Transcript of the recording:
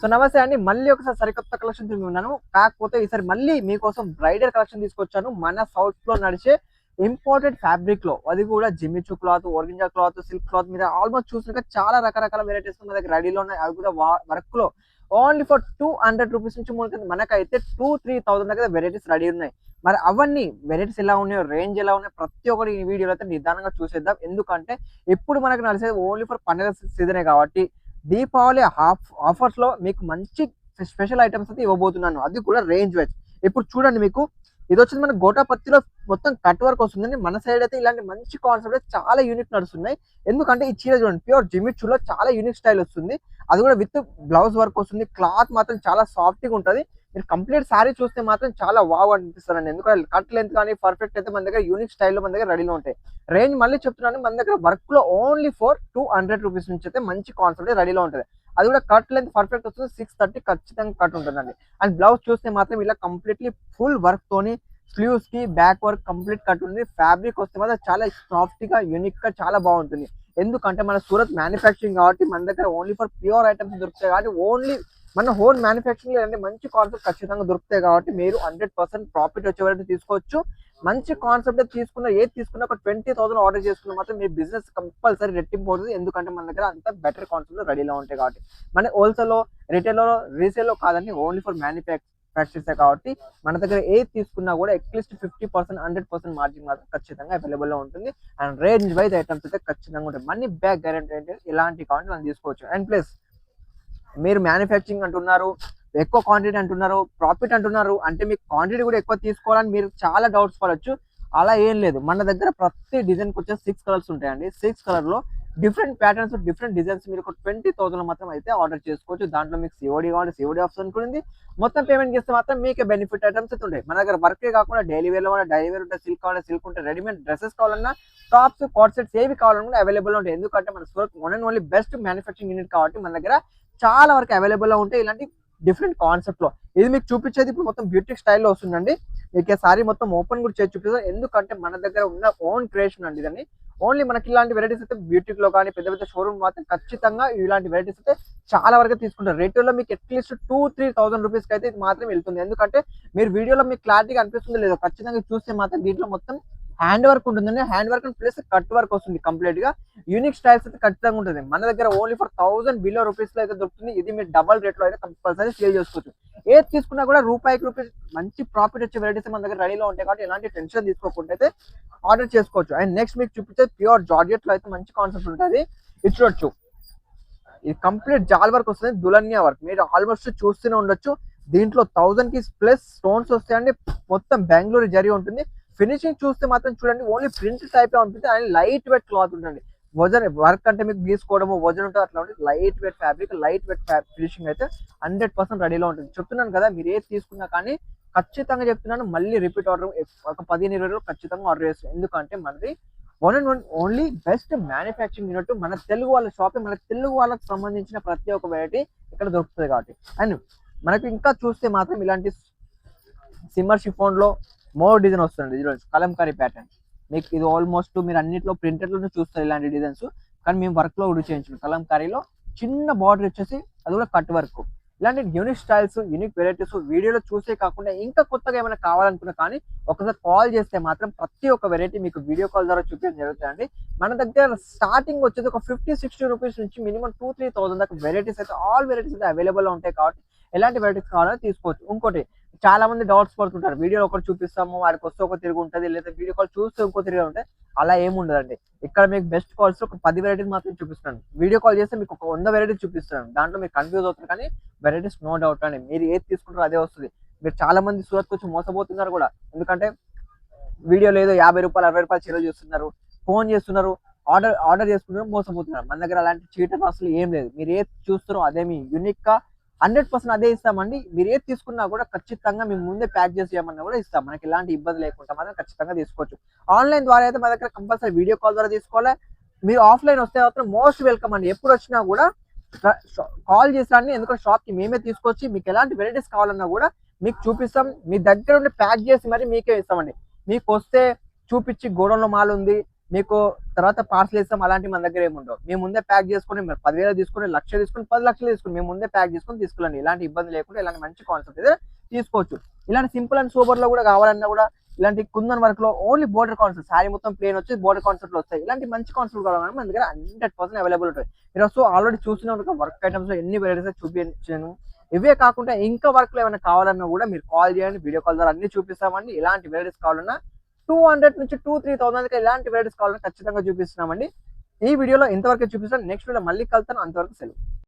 So నమస్తే అండి. మళ్ళీ ఒకసారి సరికొత్త కలెక్షన్ తిరిగి ఉన్నాను. కాకపోతే ఈసారి మళ్ళీ మీకోసం బ్రైడల్ కలెక్షన్ తీసుకొచ్చాను. మన సౌత్లో నడిచే ఇంపోర్టెడ్ ఫ్యాబ్రిక్లో. అది కూడా Jimmy Choo cloth organza cloth silk cloth మీద ఆల్మోస్ట్ చూసినాక చాలా రకరకాల వెరైటీస్ మన దగ్గర రెడీలో ఉన్నాయి. అవి కూడా వర్క్లో. Only for two hundred rupees నుంచి మనకైతే టూ త్రీ థౌసండ్ దగ్గర వెరైటీస్ రెడీ ఉన్నాయి. మరి అవన్నీ వెరైటీస్ ఎలా ఉన్నాయో రేంజ్ ఎలా ఉన్నాయో ప్రతి ఒక్కటి ఈ వీడియోలో అయితే నిదానంగా చూసేద్దాం. ఎందుకంటే ఇప్పుడు మనకు నడిచేది ఓన్లీ ఫర్ పండుగ సీజనే కాబట్టి దీపావళి ఆఫ్ ఆఫర్స్లో మీకు మంచి స్పెషల్ ఐటమ్స్ అయితే ఇవ్వబోతున్నాను. అది కూడా రేంజ్ వైజ్. ఇప్పుడు చూడండి మీకు ఇది వచ్చింది మన గోటాపత్తిలో మొత్తం కట్ వర్క్ వస్తుందండి. మన సైడ్ అయితే ఇలాంటి మంచి కాన్సెప్ట్ చాలా యూనిక్ నడుస్తున్నాయి. ఎందుకంటే ఈ చీర చూడండి ప్యూర్ జిమిచ్చులో చాలా యూనిక్ స్టైల్ వస్తుంది. అది కూడా విత్ బ్లౌజ్ వర్క్ వస్తుంది. క్లాత్ మాత్రం చాలా సాఫ్ట్గా ఉంటుంది. మీరు కంప్లీట్ సారీ చూస్తే మాత్రం చాలా వావ్ అనిపిస్తారండి ఎందుకంటే కట్ లెంత్ కానీ పర్ఫెక్ట్ అయితే మన దగ్గర యూనిక్ స్టైల్లో మన దగ్గర రెడీలో ఉంటాయి. రేంజ్ మళ్ళీ చెప్తున్నాను మన దగ్గర వర్క్లో only four two hundred rupees నుంచి అయితే మంచి కాన్సెప్ట్ రెడీలో ఉంటుంది. అది కూడా కట్ లెంత్ పర్ఫెక్ట్ వస్తుంది సిక్స్ థర్టీ ఖచ్చితంగా కట్ ఉంటుందండి. అండ్ బ్లౌజ్ చూస్తే మాత్రం ఇలా కంప్లీట్లీ ఫుల్ వర్క్తోని స్లీవ్స్కి బ్యాక్ వర్క్ కంప్లీట్ కట్ ఉంది. ఫ్యాబ్రిక్ వస్తే మాత్రం చాలా సాఫ్ట్గా యూనిక్గా చాలా బాగుంటుంది. ఎందుకంటే మన సూరత్ మ్యానుఫ్యాక్చరింగ్ కాబట్టి మన దగ్గర ఓన్లీ ఫర్ ప్యూర్ ఐటమ్స్ దొరుకుతాయి. కాబట్టి ఓన్లీ మన హోన్ మ్యానుఫ్యాక్చరింగ్ అంటే మంచి కాన్సెప్ట్ ఖచ్చితంగా దొరుకుతాయి కాబట్టి మీరు హండ్రెడ్ పర్సెంట్ ప్రాఫిట్ వచ్చే తీసుకోవచ్చు. మంచి కాన్సెప్ట్ తీసుకున్న ఏది తీసుకున్నా ఒక ట్వంటీ థౌసండ్ ఆర్డర్ చేసుకున్న మాత్రం మీ బిజినెస్ కంపల్సరీ రెట్టింపు అవుతుంది. ఎందుకంటే మన దగ్గర అంత బెటర్ కాన్సెప్ట్ రెడీలో ఉంటాయి కాబట్టి. మన హోల్సేల్ రిటైల్లో రీటైల్లో రీసేల్లో కాదండి ఓన్లీ ఫర్ మ్యానుఫ్యాక్చర్స్ కాబట్టి మన దగ్గర ఏది తీసుకున్నా కూడా at least fifty percent hundred percent margin మాత్రం ఖచ్చితంగా అవైలబుల్లో ఉంటుంది. అండ్ రేంజ్ వైజ్ ఐటమ్స్ అయితే ఖచ్చితంగా ఉంటాయి. మనీ బ్యాక్ గ్యారెంటీ అంటే ఇలాంటి కావాలి మనం తీసుకోవచ్చు. అండ్ ప్లస్ మీరు మ్యానుఫ్యాక్చరింగ్ అంటున్నారు ఎక్కువ క్వాంటిటీ అంటున్నారు ప్రాఫిట్ అంటున్నారు అంటే మీకు క్వాంటిటీ కూడా ఎక్కువ తీసుకోవాలని మీరు చాలా డౌట్స్ పడవచ్చు అలా ఏం లేదు. మన దగ్గర ప్రతి డిజైన్కి వచ్చే సిక్స్ కలర్స్ ఉంటాయండి. సిక్స్ కలర్లో డిఫరెంట్ ప్యాటర్న్స్ డిఫరెంట్ డిజైన్స్ మీరు ఒక ట్వంటీ థౌసండ్ మాత్రం అయితే ఆర్డర్ చేసుకోవచ్చు. దాంట్లో మీకు సిఓడి కావాలి సిఓడి ఆప్షన్ ఉంటుంది మొత్తం పేమెంట్ చేస్తే మాత్రం మీకే బెనిఫిట్ ఐటమ్స్ అయితే ఉంటాయి. మన దగ్గర వర్కే కాకుండా డైలీ వేర్లో డైలీ వేర్ ఉంటే సిల్క్ కావాలి సిల్క్ ఉంటే రెడీమేడ్ డ్రెస్సెస్ కావాలన్నా టాప్స్ కోట్ సెట్స్ ఏవి కావాలన్నా కూడా అవైలబుల్ ఉంటాయి. ఎందుకంటే మన Surat one and only best manufacturing unit కాబట్టి మన దగ్గర చాలా వరకు అవైలబుల్లో ఉంటాయి ఇలాంటి డిఫరెంట్ కాన్సెప్ట్లో. ఇది మీకు చూపించేది ఇప్పుడు మొత్తం బ్యూటీ స్టైల్లో వస్తుందండి. మీకు సారీ మొత్తం ఓపెన్ కూడా చేసి చూపిస్తారు ఎందుకంటే మన దగ్గర ఉన్న ఓన్ క్రియేషన్ అండి ఇదని ఓన్లీ మనకి ఇలాంటి వెరైటీస్ అయితే బ్యూటీలో కానీ పెద్ద పెద్ద షోరూమ్ మాత్రం ఖచ్చితంగా ఇలాంటి వెరైటీస్ అయితే చాలా వరకు తీసుకుంటారు. రేటులో మీకు అట్లీస్ట్ టూ త్రీ థౌసండ్ రూపీస్కి అయితే ఇది మాత్రం వెళ్తుంది. ఎందుకంటే మీరు వీడియోలో మీకు క్లారిటీగా అనిపిస్తుంది లేదో ఖచ్చితంగా చూస్తే మాత్రం దీంట్లో మొత్తం హ్యాండ్ వర్క్ ఉంటుందండి. Hand work plus cut work వస్తుంది కంప్లీట్గా. యూనిక్ స్టైల్స్ అయితే ఖచ్చితంగా ఉంటుంది. మన దగ్గర ఓన్లీ ఫర్ థౌసండ్ బిలో రూపీస్లో అయితే దొరుకుతుంది. ఇది మీరు డబల్ రేట్లో అయితే కంపల్సరీ సేల్ చేసుకోవచ్చు. ఏది తీసుకున్నా కూడా రూపాయికి రూపీస్ మంచి ప్రాఫిట్ వచ్చే వెరైటీస్ మన దగ్గర రెడీలో ఉంటాయి కాబట్టి ఎలాంటి టెన్షన్ తీసుకోకుండా అయితే ఆర్డర్ చేసుకోవచ్చు. అండ్ నెక్స్ట్ మీకు చూపించే ప్యూర్ జార్జెట్లో అయితే మంచి కాన్సెప్ట్ ఉంటుంది. ఇది చూడొచ్చు. ఇది కంప్లీట్ జాల్ వర్క్ వస్తుంది. దులన్యా వర్క్. మీరు ఆల్మోస్ట్ చూస్తూనే ఉండొచ్చు. దీంట్లో థౌసండ్కి ప్లస్ స్టోన్స్ వస్తాయండి. మొత్తం బెంగళూరు జరి ఉంటుంది. ఫినిషింగ్ చూస్తే మాత్రం చూడండి ఓన్లీ ప్రింట్ టైప్ ఉంటుంది అండ్ లైట్ వెయిట్ క్లాత్ ఉంటుంది వజన్ వర్క్ అంటే మీకు గీసుకోవడము వజన్ ఉంటుంది అట్లా ఉంటుంది light weight fabric light weight finishing అయితే హండ్రెడ్ పర్సెంట్ రెడీలో ఉంటుంది. చెప్తున్నాను కదా మీరు ఏది తీసుకున్నా కానీ ఖచ్చితంగా చెప్తున్నాను మళ్ళీ రిపీట్ ఆర్డర్ ఒక పదిహేను ఇరవై రోజులు ఖచ్చితంగా ఆర్డర్ చేస్తాను. ఎందుకంటే మనది one and one only best manufacturing unit మన తెలుగు వాళ్ళ షాపింగ్ మన తెలుగు వాళ్ళకి సంబంధించిన ప్రతి ఒక్క వెరైటీ ఇక్కడ దొరుకుతుంది కాబట్టి. అండ్ మనకి ఇంకా చూస్తే మాత్రం ఇలాంటి సిమ్మర్ షిఫోన్లో మోర్ డిజైన్ వస్తుంది డిజైన్స్ కలంకారీ ప్యాటర్న్ మీకు ఇది ఆల్మోస్ట్ మీరు అన్నింటిలో ప్రింటెడ్లోనే చూస్తారు ఇలాంటి డిజైన్స్ కానీ మేము వర్క్లో కూడా చేయించాం కలంకారీలో చిన్న బార్డర్ వచ్చేసి అది కూడా కట్ వర్క్ ఇలాంటి యూనిక్ స్టైల్స్ యూనిక్ వెరైటీస్ వీడియోలో చూసే కాకుండా ఇంకా కొత్తగా ఏమైనా కావాలనుకున్నా కానీ ఒకసారి కాల్ చేస్తే మాత్రం ప్రతి ఒక్క వెరైటీ మీకు వీడియో కాల్ ద్వారా చూపించడం జరుగుతుందండి. మన దగ్గర స్టార్టింగ్ వచ్చేది ఒక ఫిఫ్టీ సిక్స్టీ రూపీస్ నుంచి మినిమం టూ త్రీ థౌసండ్ దాకా వెరైటీస్ అయితే ఆల్ వెరైటీస్ అయితే అవైలబుల్ ఉంటాయి కాబట్టి ఎలాంటి వెరైటీస్ కావాలో తీసుకోవచ్చు. ఇంకోటి చాలా మంది డౌట్స్ పడుతుంటారు. వీడియో ఒకటి చూపిస్తాము వారికి వస్తే ఒక తిరిగి ఉంటుంది లేదా వీడియో కాల్ చూస్తే ఇంకో తిరిగి ఉంటాయి అలా ఏముండదండి ఇక్కడ మీకు బెస్ట్ కాల్స్ ఒక పది వెరైటీస్ మాత్రం చూపిస్తాను వీడియో కాల్ చేస్తే మీకు ఒక వంద వెరైటీస్ చూపిస్తాను దాంట్లో మీరు కన్ఫ్యూజ్ అవుతారు కానీ వెరైటీస్ నో డౌట్ అండి. మీరు ఏది తీసుకుంటారో అదే వస్తుంది. మీరు చాలా మంది సూరత్ వచ్చి మోసపోతున్నారు కూడా. ఎందుకంటే వీడియో లేదో యాభై రూపాయలు అరవై రూపాయలు చెరువు చేస్తున్నారు ఫోన్ చేస్తున్నారు ఆర్డర్ ఆర్డర్ చేసుకుంటున్నారు మోసపోతున్నారు. మన దగ్గర అలాంటి చీటర్ అసలు ఏం లేదు. మీరు ఏది చూస్తారో అదే మీ యూనిక్గా హండ్రెడ్ పర్సెంట్ అదే ఇస్తామండి. మీరు ఏది తీసుకున్నా కూడా ఖచ్చితంగా మేము ముందే ప్యాక్ చేసి చేయమన్నా కూడా ఇస్తాం. మనకి ఎలాంటి ఇబ్బంది లేకుండా మాత్రం ఖచ్చితంగా తీసుకోవచ్చు. ఆన్లైన్ ద్వారా అయితే మా దగ్గర కంపల్సరీ వీడియో కాల్ ద్వారా తీసుకోవాలి. మీరు ఆఫ్లైన్ వస్తే మాత్రం మోస్ట్ వెల్కమ్ అండి. ఎప్పుడు వచ్చినా కూడా కాల్ చేసాను ఎందుకంటే షాప్కి మేమే తీసుకొచ్చి మీకు ఎలాంటి వెరైటీస్ కావాలన్నా కూడా మీకు చూపిస్తాం. మీ దగ్గర ఉండి ప్యాక్ చేసి మరి మీకే ఇస్తామండి. మీకు వస్తే చూపించి గోడౌన్లో మాల్ ఉంది మీకు తర్వాత పార్సల్ ఇస్తాం అలాంటి మన దగ్గర ఏముండవు. మేము ముందే ప్యాక్ చేసుకుని మీరు పదివేలు తీసుకుని లక్ష తీసుకుని పది లక్షలు తీసుకుని మేము ముందే ప్యాక్ చేసుకుని తీసుకెళ్ళండి ఇలాంటి ఇబ్బంది లేకుండా ఇలాంటి మంచి కాన్సెప్ట్ అయితే తీసుకోవచ్చు. ఇలాంటి సింపుల్ అండ్ సూపర్లో కూడా కావాలన్నా కూడా ఇలాంటి కుందన్ వర్క్లో ఓన్లీ బోర్డర్ కాన్సెప్ట్ సారీ మొత్తం ప్లేన్ వచ్చి బోర్డర్ కాన్సెప్ట్లో వస్తాయి. ఇలాంటి మంచి కాన్సెప్ట్ కావాలన్నా మన దగ్గర హండ్రెడ్ పర్సెంట్ అవైలబుల్ ఉంటాయి. మీరు సో ఆల్రెడీ చూసిన వర్క్ ఐటమ్స్లో ఎన్ని వెరైటీస్ చూపించాను. ఇవే కాకుండా ఇంకా వర్క్లో ఏమైనా కావాలన్నా కూడా మీరు కాల్ చేయండి వీడియో కాల్ ద్వారా అన్ని చూపిస్తామండి. ఇలాంటి వెరైటీస్ కావాలన్నా టూ హండ్రెడ్ నుంచి టూ త్రీ థౌసండ్కి ఇలాంటి వెరైటీస్ కావాలని ఖచ్చితంగా చూపిస్తున్నామండి. ఈ వీడియోలో ఇంతవరకు చూపిస్తాను నెక్స్ట్ వీడియో మళ్ళీ కలుతాను అంతవరకు సెలవు.